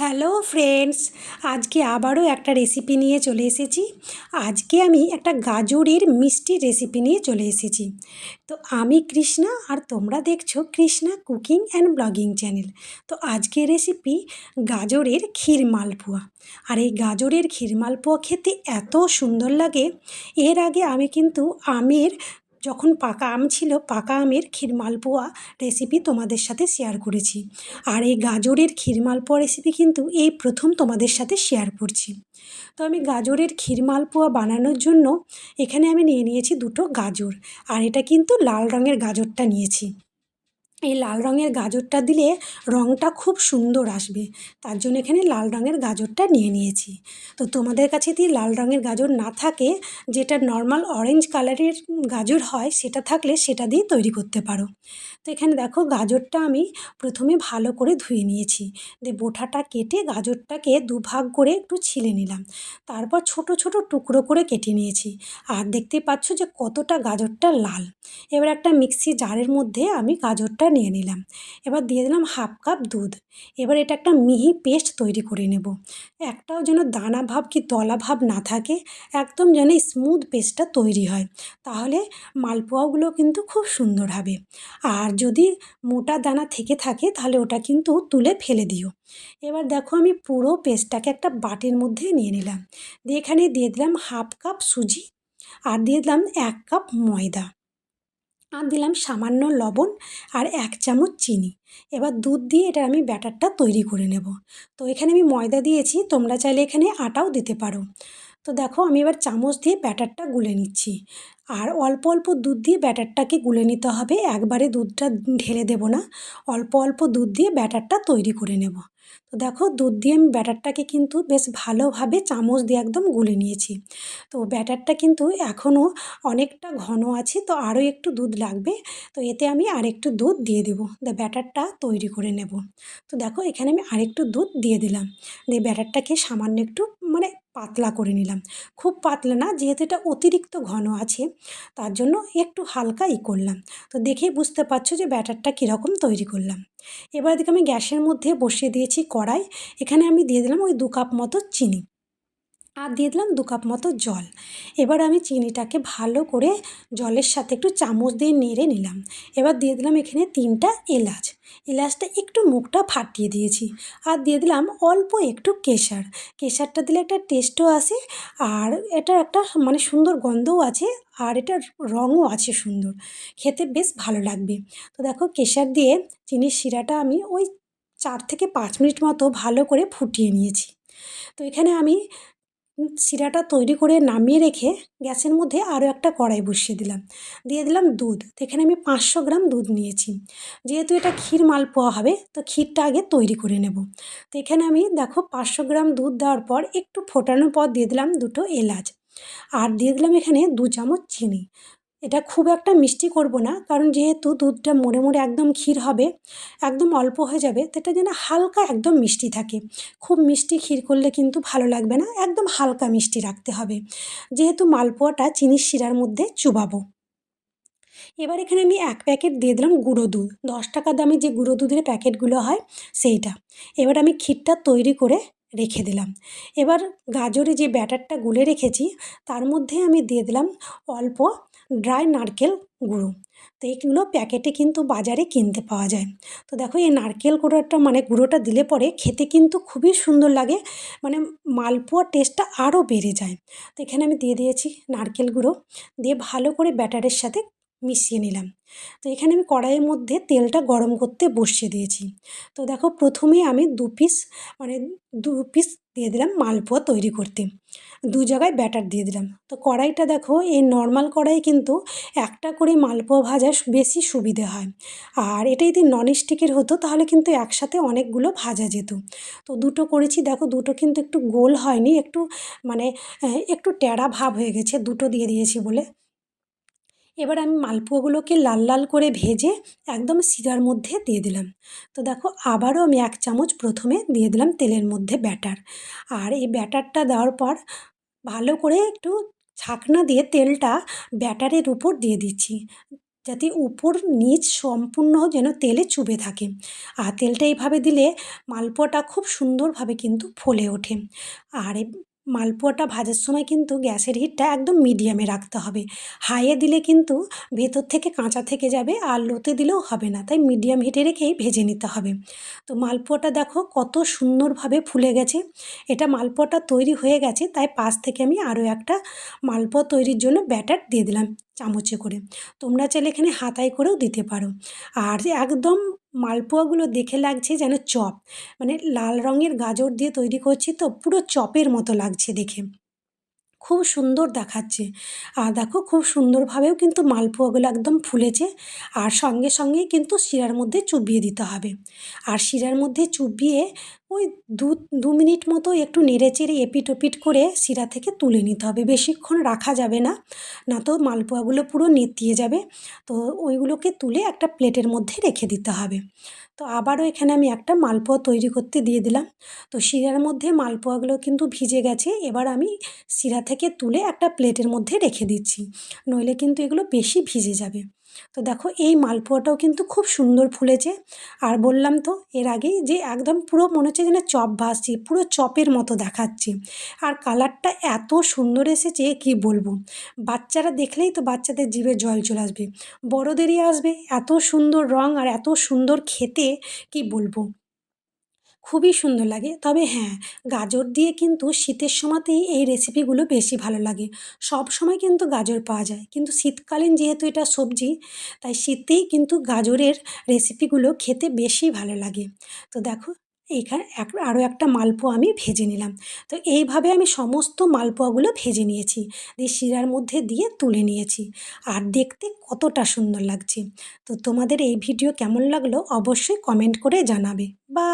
Hello friends আজকে আবারও একটা রেসিপি নিয়ে চলে এসেছি। আজকে আমি একটা গাজরের মিষ্টি রেসিপি নিয়ে চলে এসেছি। তো আমি কৃষ্ণা আর তোমরা দেখছ Krishna cooking and blogging channel তো আজকে রেসিপি গাজরের ক্ষীর মালপোয়া। আর এই গাজরের ক্ষীর মালপোয়া খেতে এত সুন্দর লাগে। এর আগে আমি কিন্তু আমের যখন পাকা আম ছিল, পাকা আমের ক্ষীরমালপোয়া রেসিপি তোমাদের সাথে শেয়ার করেছি। আর এই গাজরের ক্ষীরমালপোয়া রেসিপি কিন্তু এই প্রথম তোমাদের সাথে শেয়ার করছি। তো আমি গাজরের ক্ষীরমালপোয়া বানানোর জন্য এখানে আমি নিয়ে নিয়েছি দুটো গাজর। আর এটা কিন্তু লাল রঙের গাজরটা নিয়েছি। এই লাল রঙের গাজরটা দিলে রঙটা খুব সুন্দর আসবে। তার জন্য এখানে লাল রঙের গাজরটা নিয়ে নিয়েছি। তো তোমাদের কাছে যদি লাল রঙের গাজর না থাকে, যেটা নর্মাল অরেঞ্জ কালারের গাজর হয়, সেটা থাকলে সেটা দিয়ে তৈরি করতে পারো। তো এখানে দেখো গাজরটা আমি প্রথমে ভালো করে ধুয়ে নিয়েছি। দিয়ে বোঠাটা কেটে গাজরটাকে দুভাগ করে একটু ছিলে নিলাম। তারপর ছোট ছোট টুকরো করে কেটে নিয়েছি। আর দেখতে পাচ্ছ যে কতটা গাজরটা লাল। এবার একটা মিক্সি জারের মধ্যে আমি গাজরটা নিয়ে নিলাম। এবার দিয়ে দিলাম হাফ কাপ দুধ। এবার এটা একটা মিহি পেস্ট তৈরি করে নেব। একটাও যেন দানা ভাব কি দলা ভাব না থাকে, একদম যেন স্মুথ পেস্টটা তৈরি হয়। তাহলে মালপোয়াগুলো কিন্তু খুব সুন্দর হবে। আর যদি মোটা দানা থেকে থাকে, তাহলে ওটা কিন্তু তুলে ফেলে দিও। এবার দেখো আমি পুরো পেস্টটাকে একটা বাটির মধ্যে নিয়ে নিলাম। দিয়ে এখানে দিয়ে দিলাম হাফ কাপ সুজি। আর দিয়ে দিলাম এক কাপ ময়দা। আর দিলাম সামান্য লবণ আর এক চামচ চিনি। এবার দুধ দিয়ে এটা আমি ব্যাটারটা তৈরি করে নেব। তো এখানে আমি ময়দা দিয়েছি, তোমরা চাইলে এখানে আটাও দিতে পারো। তো দেখো আমি এবার চামচ দিয়ে ব্যাটারটা গুলে নিচ্ছি। আর অল্প অল্প দুধ দিয়ে ব্যাটারটাকে গুলে নিতে হবে। একবারে দুধটা ঢেলে দেবো না। অল্প অল্প দুধ দিয়ে ব্যাটারটা তৈরি করে নেব। তো দেখো দুধ দিয়ে আমি ব্যাটারটাকে কিন্তু বেশ ভালোভাবে চামচ দিয়ে একদম গুলে নিয়েছি। তো ব্যাটারটা কিন্তু এখনও অনেকটা ঘন আছে, তো আরও একটু দুধ লাগবে। তো এতে আমি আরেকটু দুধ দিয়ে দেবো। দিয়ে ব্যাটারটা তৈরি করে নেব। তো দেখো এখানে আমি আরেকটু দুধ দিয়ে দিলাম। দিয়ে ব্যাটারটাকে সামান্য একটু মানে পাতলা করে নিলাম। খুব পাতলা না, যেহেতু এটা অতিরিক্ত ঘন আছে, তার জন্য একটু হালকা ই করলাম। তো দেখেই বুঝতে পারছ যে ব্যাটারটা কীরকম তৈরি করলাম। এবার দিকে আমি গ্যাসের মধ্যে বসিয়ে দিয়েছি কড়াই। এখানে আমি দিয়ে দিলাম ওই দু কাপ মতো চিনি। আর দিয়ে দিলাম দু কাপ মতো জল। এবার আমি চিনিটাকে ভালো করে জলের সাথে একটু চামচ দিয়ে নেড়ে নিলাম। এবার দিয়ে দিলাম এখানে তিনটা এলাচ। এলাচটা একটু মুখটা ফাটিয়ে দিয়েছি। আর দিয়ে দিলাম অল্প একটু কেশার। কেশারটা দিলে একটা টেস্টও আসে আর এটার একটা মানে সুন্দর গন্ধও আছে আর এটার রঙও আছে সুন্দর। খেতে বেশ ভালো লাগবে। তো দেখো কেশার দিয়ে চিনির শিরাটা আমি ওই চার থেকে পাঁচ মিনিট মতো ভালো করে ফুটিয়ে নিয়েছি। তো এখানে আমি শিরাটা তৈরি করে নামিয়ে রেখে গ্যাসের মধ্যে আরও একটা কড়াই বসিয়ে দিলাম। দিয়ে দিলাম দুধ। তো এখানে আমি পাঁচশো গ্রাম দুধ নিয়েছি। যেহেতু এটা ক্ষীর মাল পোয়া হবে, তো ক্ষীরটা আগে তৈরি করে নেব। তো এখানে আমি দেখো পাঁচশো গ্রাম দুধ দেওয়ার পর একটু ফোটানোর পর দিয়ে দিলাম দুটো এলাচ। আর দিয়ে দিলাম এখানে দু চামচ চিনি। এটা খুব একটা মিষ্টি করব না, কারণ যেহেতু দুধটা মোড়ে মোড়ে একদম ক্ষীর হবে, একদম অল্প হয়ে যাবে এটা যেন হালকা একদম মিষ্টি থাকে। খুব মিষ্টি ক্ষীর করলে কিন্তু ভালো লাগবে না, একদম হালকা মিষ্টি রাখতে হবে। যেহেতু মালপোয়াটা চিনির শিরার মধ্যে চুবাবো। এবার এখানে আমি এক প্যাকেট দিয়ে দিলাম গুঁড়ো দুধ, দশ টাকা দামে যে গুঁড়ো দুধের প্যাকেটগুলো হয় সেইটা। এবার আমি ক্ষীরটা তৈরি করে রেখে দিলাম। এবার গাজরে যে ব্যাটারটা গুলে রেখেছি, তার মধ্যে আমি দিয়ে দিলাম অল্প ড্রাই নারকেল গুঁড়ো। তো এইগুলো প্যাকেটে কিন্তু বাজারে কিনতে পাওয়া যায়। তো দেখো, এই নারকেল গুঁড়োটা মানে গুঁড়োটা দিলে পরে খেতে কিন্তু খুবই সুন্দর লাগে মানে মালপোয়ার টেস্টটা আরও বেড়ে যায়। তো এখানে আমি দিয়ে দিয়েছি নারকেল গুঁড়ো। দিয়ে ভালো করে ব্যাটারের সাথে মিশিয়ে নিলাম। তো এখানে আমি কড়াইয়ের মধ্যে তেলটা গরম করতে বসিয়ে দিয়েছি। তো দেখো প্রথমে আমি দু পিস মানে দু পিস দিয়ে দিলাম মালপোয়া তৈরি করতে। দু জায়গায় ব্যাটার দিয়ে দিলাম। তো কড়াইটা দেখো, এই নর্মাল কড়াই কিন্তু একটা করে মালপোয়া ভাজা বেশি সুবিধে হয়। আর এটা যদি ননস্টিকের হতো, তাহলে কিন্তু একসাথে অনেকগুলো ভাজা যেত। তো দুটো করেছি, দেখো দুটো কিন্তু একটু গোল হয়নি, একটু মানে একটু ট্যাড়া ভাব হয়ে গেছে, দুটো দিয়ে দিয়েছি বলে। এবার আমি মালপোয়াগুলোকে লাল লাল করে ভেজে একদম শিরার মধ্যে দিয়ে দিলাম। তো দেখো, আবারও আমি এক চামচ প্রথমে দিয়ে দিলাম তেলের মধ্যে ব্যাটার। আর এই ব্যাটারটা দেওয়ার পর ভালো করে একটু ছাকনা দিয়ে তেলটা ব্যাটারের উপর দিয়ে দিচ্ছি, যাতে উপর নিচ সম্পূর্ণ যেন তেলে চুবে থাকে। আর তেলটা এইভাবে দিলে মালপোয়াটা খুব সুন্দরভাবে কিন্তু ফলে ওঠে। আর মালপোয়াটা ভাজার সময় কিন্তু গ্যাসের হিটটা একদম মিডিয়ামে রাখতে হবে। হাইয়ে দিলে কিন্তু ভেতর থেকে কাঁচা থেকে যাবে আর লোতে দিলেও হবে না, তাই মিডিয়াম হিটে রেখেই ভেজে নিতে হবে। তো মালপোয়াটা দেখো কত সুন্দরভাবে ফুলে গেছে। এটা মালপোয়াটা তৈরি হয়ে গেছে, তাই পাশ থেকে আমি আরও একটা মালপোয়া তৈরির জন্য ব্যাটার দিয়ে দিলাম চামচে করে। তোমরা চাইলে এখানে হাতায় করেও দিতে পারো। আর একদম মালপোয়াগুলো দেখে লাগছে যেন চপ। মানে লাল রঙের গাজর দিয়ে তৈরি করছি তো, পুরো চপের মতো লাগছে দেখে। খুব সুন্দর দেখাচ্ছে। আর দেখো, খুব সুন্দরভাবেও কিন্তু মালপোয়াগুলো একদম ফুলেছে। আর সঙ্গে সঙ্গে কিন্তু শিরার মধ্যে চুবিয়ে দিতে হবে। আর শিরার মধ্যে চুবিয়ে ওই দু দু মিনিট মতো একটু নেড়ে চেড়ে এপিট ওপিট করে শিরা থেকে তুলে নিতে হবে। বেশিক্ষণ রাখা যাবে না না তো মালপোয়াগুলো পুরো নেতিয়ে যাবে। তো ওইগুলোকে তুলে একটা প্লেটের মধ্যে রেখে দিতে হবে। তো আবারও এখানে আমি একটা মালপোয়া তৈরি করতে দিয়ে দিলাম। তো শিরার মধ্যে মালপোয়াগুলো কিন্তু ভিজে গেছে, এবার আমি শিরা থেকে তুলে একটা প্লেটের মধ্যে রেখে দিচ্ছি। নইলে কিন্তু এগুলো বেশি ভিজে যাবে। তো দেখো এই মালপোয়াটাও কিন্তু খুব সুন্দর ফুলেছে। আর বললাম তো এর আগেই যে একদম পুরো মনে হচ্ছে যেন চপ ভাসছে, পুরো চপের মতো দেখাচ্ছে। আর কালারটা এত সুন্দর এসেছে, কি বলব? বাচ্চারা দেখলেই তো বাচ্চাদের জিভে জল চলে আসবে। বড়োদেরই আসবে, এত সুন্দর রং আর এত সুন্দর খেতে, কি বলব? খুবই সুন্দর লাগে। তবে হ্যাঁ গাজর দিয়ে কিন্তু শীতের সময়তেই এই রেসিপিগুলো বেশি ভালো লাগে। সব সময় কিন্তু গাজর পাওয়া যায়। কিন্তু শীতকালীন যেহেতু এটা সবজি, তাই শীতেই কিন্তু গাজরের রেসিপিগুলো খেতে বেশি ভালো লাগে। তো দেখো, এইখানে এক আরও একটা মালপোয়া আমি ভেজে নিলাম। তো এইভাবে আমি সমস্ত মালপোয়াগুলো ভেজে নিয়েছি। দিয়ে শিরার মধ্যে দিয়ে তুলে নিয়েছি। আর দেখতে কতটা সুন্দর লাগছে। তো তোমাদের এই ভিডিও কেমন লাগল অবশ্যই কমেন্ট করে জানাবে। বা